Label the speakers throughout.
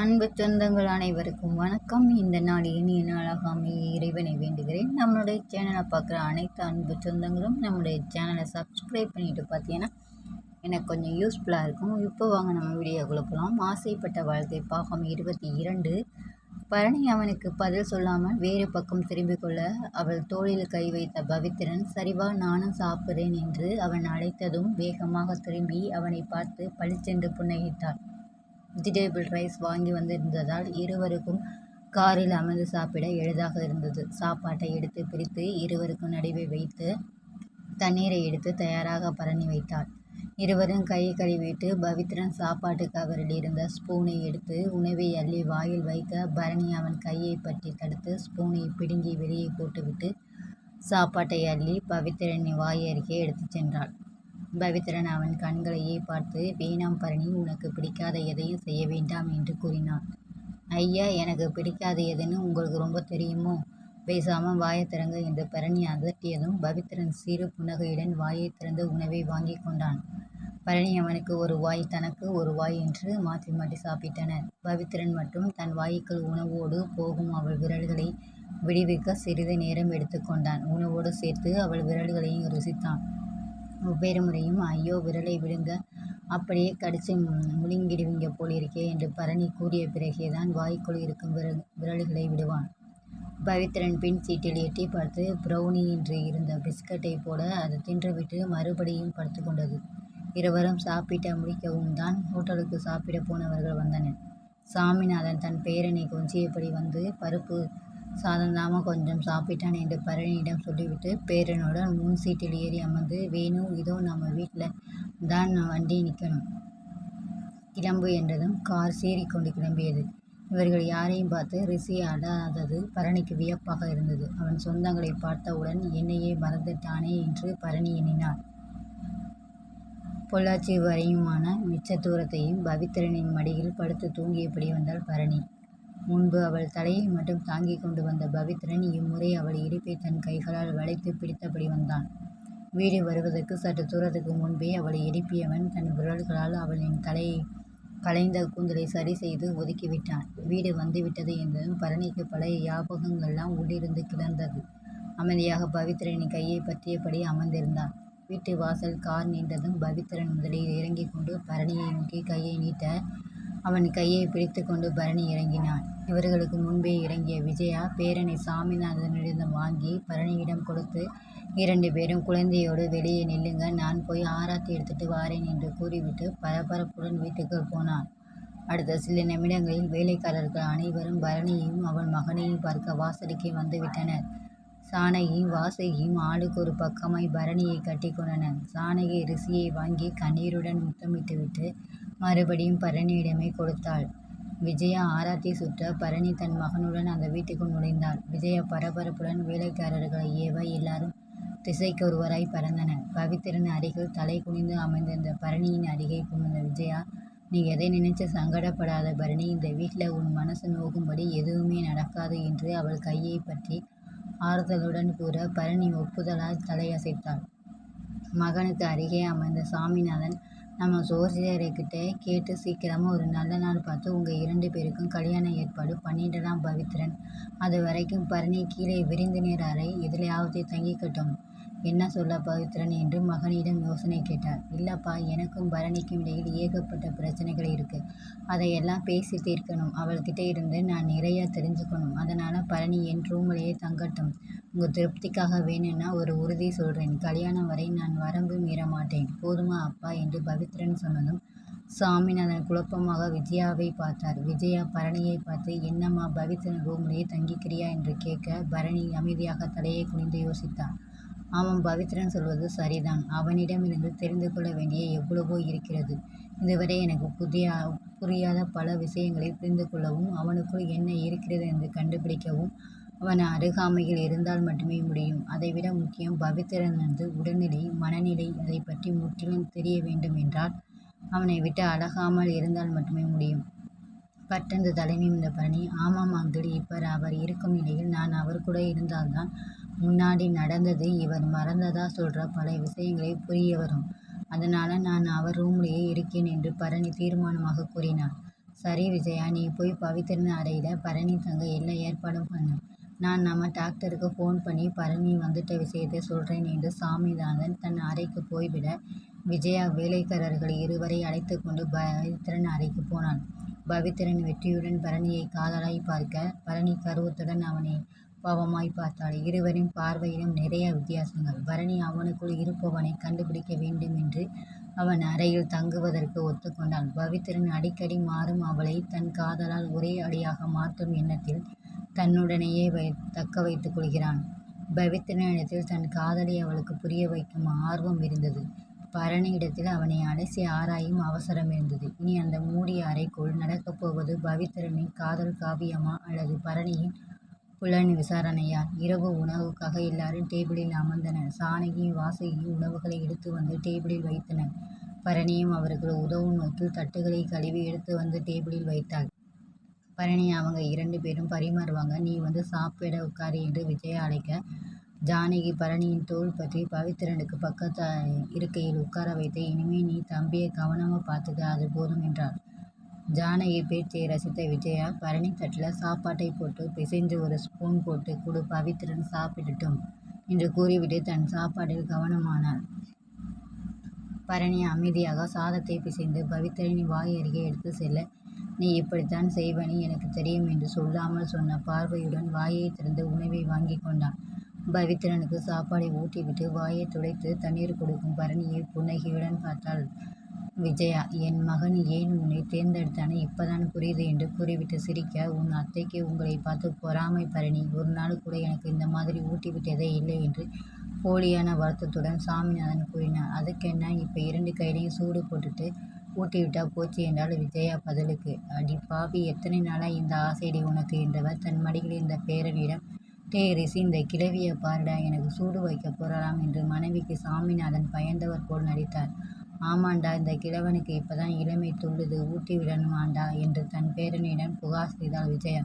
Speaker 1: அன்பு சொந்தங்கள் அனைவருக்கும் வணக்கம். இந்த நாள் இனிய நாளாக அமைய இறைவனை வேண்டுகிறேன். நம்மளுடைய சேனலை பார்க்குற அனைத்து அன்பு சொந்தங்களும் நம்மளுடைய சேனலை சப்ஸ்கிரைப் பண்ணிட்டு பார்த்தீங்கன்னா எனக்கு கொஞ்சம் யூஸ்ஃபுல்லாக இருக்கும். இப்போ வாங்க நம்ம வீடியோக்குள்ளே போகலாம் ஆசைப்பட்ட வாழ்க்கை பாகம் இருபத்தி இரண்டு. பழனி அவனுக்கு பதில் சொல்லாமல் வேறு பக்கம் திரும்பிக் கொள்ள அவள் தோளில் கை வைத்த பவித்திரன் சரிவா நானும் சாப்பிட்றேன் என்று அவன் அழைத்ததும் வேகமாக திரும்பி அவனை பார்த்து பளிச்சென்று புன்னகித்தாள். வெஜிடேபிள் ரைஸ் வாங்கி வந்திருந்ததால் இருவருக்கும் காரில் அமர்ந்து சாப்பிட எளிதாக இருந்தது. சாப்பாட்டை எடுத்து பிரித்து இருவருக்கும் நடுவே வைத்து தண்ணீரை எடுத்து தயாராக பரணி வைத்தாள். இருவரும் கையை கழுவிட்டு பவித்ரன் சாப்பாட்டு கவரில் இருந்த ஸ்பூனை எடுத்து உணவை அள்ளி வாயில் வைக்க பரணி அவன் கையை பற்றி தடுத்து ஸ்பூனை பிடுங்கி வெளியே போட்டுவிட்டு சாப்பாட்டை அள்ளி பவித்ரனின் வாய் அருகே எடுத்துச் சென்றாள். பவித்ரன் அவன் கண்களையே பார்த்து வேணாம் பரணி உனக்கு பிடிக்காத எதையும் செய்ய வேண்டாம் என்று கூறினான். ஐயா எனக்கு பிடிக்காத எதுன்னு உங்களுக்கு ரொம்ப தெரியுமோ? பேசாமல் வாயை திறங்க என்று பரணி அதட்டியதும் பவித்ரன் சிறு புன்னகையுடன் வாயை திறந்து உணவை வாங்கி கொண்டான். பரணி அவனுக்கு ஒரு வாய் தனக்கு ஒரு வாய் என்று மாற்றி மாற்றி சாப்பிட்டனர். பவித்ரன் மட்டும் தன் வாய்க்குள் உணவோடு போகும் அவள் விரல்களை விடுவிக்க சிறிது நேரம் எடுத்துக்கொண்டான் உணவோடு சேர்த்து அவள் விரல்களையும் ருசித்தான். ஒவ்வேறு முறையும் ஐயோ விரலை விழுங்க அப்படியே கடிச்சு முழுங்கிடுவீங்க போலிருக்கே என்று பரணி கூறிய பிறகேதான் வாய்க்குள் இருக்கும் விரல் விரல்களை விடுவான். பவித்ரன் பின் சீட்டில் எட்டி பார்த்து ப்ரௌனி என்று இருந்த பிஸ்கட்டை போட அதை தின்றுவிட்டு மறுபடியும் படுத்து கொண்டது. இருவரும் சாப்பிட்ட முடிக்கவும் தான் ஹோட்டலுக்கு சாப்பிட போனவர்கள் வந்தனர். சாமிநாதன் தன் பேரனை கொஞ்சியபடி வந்து பருப்பு சாதந்தாம கொஞ்சம் சாப்பிட்டான் என்று பரணியிடம் சொல்லிவிட்டு பேரனுடன் முன் சீட்டில் ஏறி அமர்ந்து வேணு இதோ நம்ம வீட்டில் தான் வண்டி நிற்கணும் கிளம்பு என்றதும் கார் சீறிக்கொண்டு கிளம்பியது. இவர்கள் யாரையும் பார்த்து ரிஷி அடாதது பரணிக்கு வியப்பாக இருந்தது. அவன் சொந்தங்களை பார்த்தவுடன் என்னையே மறந்துட்டானே என்று பரணி எண்ணினார் பொள்ளாச்சி வரையுமான மிச்ச தூரத்தையும் பவித்திரனின் மடியில் படுத்து தூங்கியபடி வந்தாள் பரணி. முன்பு அவள் தலையை மட்டும் தாங்கிக் கொண்டு வந்த பவித்ரன் இம்முறை அவள் இடுப்பை தன் கைகளால் வளைத்து பிடித்தபடி வந்தான். வீடு வருவதற்கு சற்று தூரத்துக்கு முன்பே அவளை எழுப்பியவன் தன் விரல்களால் அவளின் தலையை கலைந்த கூந்தலை சரி செய்து ஒதுக்கிவிட்டான். வீடு வந்துவிட்டது என்றதும் பரணிக்கு பழைய ஞாபகங்கள்லாம் உள்ளிருந்து கிளர்ந்தது. அமைதியாக பவித்ரனின் கையை பற்றியபடி அமர்ந்திருந்தான். வீட்டு வாசல் கார் நின்றதும் பவித்ரன் முதலில் இறங்கிக் கொண்டு பரணியை நோக்கி கையை நீட்ட அவன் கையை பிடித்து கொண்டு பரணி இறங்கினான். இவர்களுக்கு முன்பே இறங்கிய விஜயா பேரனை சாமிநாதனிடம் வாங்கி பரணியிடம் கொடுத்து இரண்டு பேரும் குழந்தையோடு வெளியே நில்லுங்க நான் போய் ஆராத்தி எடுத்துட்டு வாரேன் என்று கூறிவிட்டு பரபரப்புடன் வீட்டுக்கு போனான். அடுத்த சில நிமிடங்களில் வேலைக்காரர்கள் அனைவரும் பரணியையும் அவன் மகனையும் பார்க்க வாசலுக்கே வந்துவிட்டனர். சானகியும் வாசகியும் ஆளுக்கு ஒரு பக்கமாய் பரணியை கட்டி கொண்டனர். சானகி ரிஷியை வாங்கி கண்ணீருடன் முத்தமிட்டுவிட்டு மறுபடியும் பரணியிடமே கொடுத்தாள். விஜயா ஆராத்தி சுற்ற பரணி தன் மகனுடன் அந்த வீட்டுக்குள் நுழைந்தாள். விஜயா பரபரப்புடன் வேலைக்காரர்களை ஏவ எல்லாரும் திசைக்கொருவராய் பறந்தனர். பவித்திரன் அருகில் தலை குனிந்து அமர்ந்திருந்த பரணியின் அருகே புகுந்த விஜயா நீ எதை நினைச்சு சங்கடப்படாத பரணி இந்த வீட்டில் உன் மனசு நோகும்படி எதுவுமே நடக்காது என்று அவள் கையை பற்றி ஆறுதலுடன் கூற பரணி ஒப்புதலால் தலையசைத்தாள். மகனுக்கு அருகே அமர்ந்த சாமிநாதன் நம்ம ஜோசியர்கிட்ட கேட்டு சீக்கிரமாக ஒரு நல்ல நாள் பார்த்து உங்கள் இரண்டு பேருக்கும் கல்யாண ஏற்பாடு பண்ணிடலாம் பவித்ரன் அது வரைக்கும் பரணி கீழே விருந்தினர் அறை எதிலையாவது தங்கிக்கட்டும் என்ன சொல்ல பவித்ரன் என்று மகனிடம் யோசனை கேட்டார். இல்லப்பா எனக்கும் பரணிக்கும் இடையில் ஏகப்பட்ட பிரச்சனைகள் இருக்கு. அதையெல்லாம் பேசி தீர்க்கணும். அவள்கிட்ட இருந்து நான் நிறைய தெரிஞ்சுக்கணும். அதனால பரணி என் ரூம்லயே தங்கட்டும். உங்கள் திருப்திக்காக வேணும்னா ஒரு உறுதி சொல்கிறேன் கல்யாணம் வரை நான் வரம்பு மீற மாட்டேன். போதுமா அப்பா என்று பவித்ரன் சொன்னதும் சாமிநாதன் குழப்பமாக விஜயாவை பார்த்தார். விஜயா பரணியை பார்த்து என்னம்மா பவித்ரன் ரூம்லேயே தங்கிக்கிறியா என்று கேட்க பரணி அமைதியாக தலையை குனிந்து யோசித்தார். ஆமாம் பவித்ரன் சொல்வது சரிதான். அவனிடமிருந்து தெரிந்து கொள்ள வேண்டிய எவ்வளவோ இருக்கிறது. இதுவரை எனக்கு புதிய புரியாத பல விஷயங்களை புரிந்து கொள்ளவும் அவனுக்குள் என்ன இருக்கிறது என்று கண்டுபிடிக்கவும் அவன் அருகாமையில் இருந்தால் மட்டுமே முடியும். அதைவிட முக்கியம் பவித்திரனது உடல்நிலை மனநிலை பற்றி முற்றிலும் தெரிய வேண்டும் என்றால் அவனை விட்டு அழகாமல் இருந்தால் மட்டுமே முடியும். பட்டென்று தலைமை இந்த பரணி ஆமாம் அங்கிள் இப்ப அவர் இருக்கும் நிலையில் நான் அவர் கூட இருந்தால்தான் முன்னாடி நடந்தது இவர் மறந்ததா சொல்ற பல விஷயங்களை புரிய வரும். அதனால நான் அவர் ரூம்லயே இருக்கேன் என்று பரணி தீர்மானமாக கூறினார் சரி விஜயா நீ போய் பவித்திரன் அறையில் பரணி தங்க எல்லா ஏற்பாடும் பண்ணு நான் நம்ம டாக்டருக்கு ஃபோன் பண்ணி பரணி வந்துட்ட விஷயத்தை சொல்கிறேன் என்று சாமிநாதன் தன் அறைக்கு போய்விட. விஜயா வேலைக்காரர்கள் இருவரை அழைத்து கொண்டு பவித்ரன் அறைக்கு போனான். பவித்ரன் வெற்றியுடன் பரணியை காதலாய் பார்க்க பரணி கருவத்துடன் அவனை பாவமாய் பார்த்தாள். இருவரின் பார்வையிலும் நிறைய வித்தியாசங்கள். பரணி அவனுக்குள் இருப்பவனை கண்டுபிடிக்க வேண்டும் என்று அவன் அறையில் தங்குவதற்கு ஒத்துக்கொண்டான். பவித்ரன் அடிக்கடி மாறும் அவளை தன் காதலால் ஒரே அடியாக மாற்றும் எண்ணத்தில் தன்னுடனேயே வை தக்க வைத்துக் கொள்கிறான். பவித்ரனிடத்தில் தன் காதலை அவளுக்கு புரிய வைக்கும் ஆர்வம் இருந்தது. பரணியிடத்தில் அவனை அலசி ஆராயும் அவசரம் இருந்தது. இனி அந்த மூடிய அறைக்குள் நடக்கப் போவது பவித்ரனின் காதல் காவியமா அல்லது பரணியின் புலன் விசாரணையா? இரவு உணவுக்காக எல்லாரும் டேபிளில் அமர்ந்தனர். சானகியும் வாசுகியும் உணவுகளை எடுத்து வந்து டேபிளில் வைத்தனர். பரணியும் அவர்கள் உதவும் நோக்கில் தட்டுகளை கழுவி எடுத்து வந்து டேபிளில் வைத்தாள். பரணி அவங்க இரண்டு பேரும் பரிமாறுவாங்க. நீ வந்து சாப்பிட உட்காரு என்று விஜயா அழைக்க ஜானகி பரணியின் தோள் பற்றி பவித்திரனுக்கு பக்கத்து இருக்கையில் உட்கார வைத்து இனிமே நீ தம்பியை கவனமாக பார்த்துக்க அது போதும் என்றார் ஜானகி பேச்சை ரசித்த விஜயா பரணி தட்டில் சாப்பாட்டை போட்டு பிசைந்து ஒரு ஸ்பூன் போட்டு கொடு பவித்திரன் சாப்பிடட்டும் என்று கூறிவிட்டு தன் சாப்பாட்டில் கவனமானார் பரணி அமைதியாக சாதத்தை பிசைந்து பவித்திரனின் வாய் அருகே எடுத்து செல்ல நீ இப்படித்தான் செய்வனி எனக்கு தெரியும் என்று சொல்லாமல் சொன்ன பார்வையுடன் வாயை திறந்து உணவை வாங்கி கொண்டான். பவித்ரனுக்கு சாப்பாடை ஊட்டிவிட்டு வாயை துடைத்து தண்ணீர் கொடுக்கும் பரணியை புன்னகையுடன் பார்த்தாள். விஜயா என் மகன் ஏன் உன்னை தேர்ந்தெடுத்தானே இப்பதான் புரியுது என்று கூறிவிட்டு சிரிக்க உன் அத்தைக்கு உங்களை பார்த்து பொறாமை பரணி ஒரு நாள் கூட எனக்கு இந்த மாதிரி ஊட்டிவிட்டதே இல்லை என்று போலியான வருத்தத்துடன் சாமிநாதன் கூறினார் அதுக்கென்ன இப்போ இரண்டு கையிலையும் சூடு போட்டுட்டு ஊட்டிவிட்டா போச்சு என்றாள் விஜயா பதிலுக்கு. அடி பாவி எத்தனை நாளாக இந்த ஆசையடி உனக்கு என்றவர் தன் மடியில் இருந்த பேரனிடம் டேய் ரிசி இந்த கிழவியை பாருடா எனக்கு சூடு வைக்கப் போறாளாம் என்று மனைவிக்கு சாமிநாதன் பயந்தவர் போல் நடித்தார். ஆமாண்டா இந்த கிழவனுக்கு இப்பதான் இளமை துள்ளுது ஊட்டி விடணுமாண்டா என்று தன் பேரனிடம் புகார் செய்தாள் விஜயா.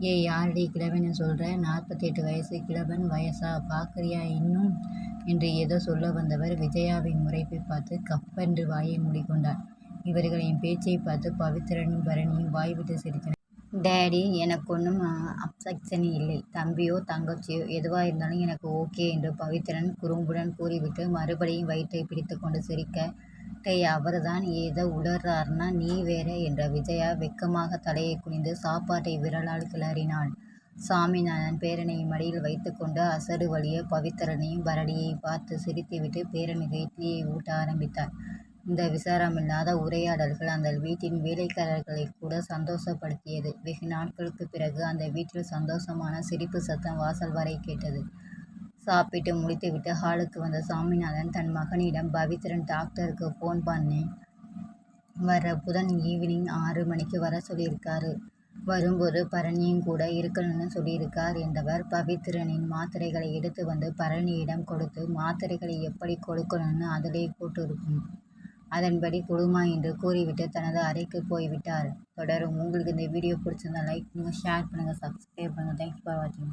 Speaker 1: ஏய் யாரடி கிழவன்னு சொல்ற? நாற்பத்தெட்டு வயசு கிழவன் வயசா பார்க்குறியா இன்னும்? என்று ஏதோ சொல்ல வந்தவர் விஜயாவின் முறைப்பை பார்த்து கப்பென்று வாயை மூடிக்கொண்டார். இவர்களின் பேச்சை பார்த்து பவித்ரனும் பரணியும் வாய்விட்டு சிரித்தனர். டேடி எனக்கு ஒன்றும் அப்செக்ஷன் இல்லை. தம்பியோ தங்கச்சியோ எதுவா இருந்தாலும் எனக்கு ஓகே என்று பவித்ரன் குறும்புடன் கூறிவிட்டு மறுபடியும் வயிற்றை பிடித்துக்கொண்டு சிரிக்க டேய் அவர்தான் ஏதோ உளறார்னா நீ வேற என்ற விஜயா வெக்கமாக தலையை குனிந்து சாப்பாட்டை விரலால் கிளறினாள். சாமிநாதன் பேரனை மடியில் வைத்துக்கொண்டு அசடு வழிய பவித்திரனையும் பரணியையும் பார்த்து சிரித்துவிட்டு பேரனுக்கு இட்லியை ஊட்ட ஆரம்பித்தார். இந்த விசாரமில்லாத உரையாடல்கள் அந்த வீட்டின் வேலைக்காரர்களை கூட சந்தோஷப்படுத்தியது. வெகு நாட்களுக்குப் பிறகு அந்த வீட்டில் சந்தோஷமான சிரிப்பு சத்தம் வாசல் வரை கேட்டது. சாப்பிட்டு முடித்துவிட்டு ஹாலுக்கு வந்த சாமிநாதன் தன் மகனிடம் பவித்ரன் டாக்டருக்கு போன் பண்ணி வர்ற புதன் ஈவினிங் ஆறு மணிக்கு வர சொல்லியிருக்காரு. வரும்போது பரணியும் கூட இருக்கணும்னு சொல்லியிருக்கார் என்றவர் பவித்ரனின் மாத்திரைகளை எடுத்து வந்து பரணியிடம் கொடுத்து மாத்திரைகளை எப்படி கொடுக்கணும்னு அதிலே போட்டிருக்கும். அதன்படி கொடுமா என்று கூறிவிட்டு தனது அறைக்கு போய்விட்டார். தொடரும். உங்களுக்கு இந்த வீடியோ பிடிச்சிருந்தா லைக் பண்ணுங்கள் ஷேர் பண்ணுங்கள் சப்ஸ்கிரைப் பண்ணுங்கள் தேங்க்ஸ் ஃபார் வாட்சிங்.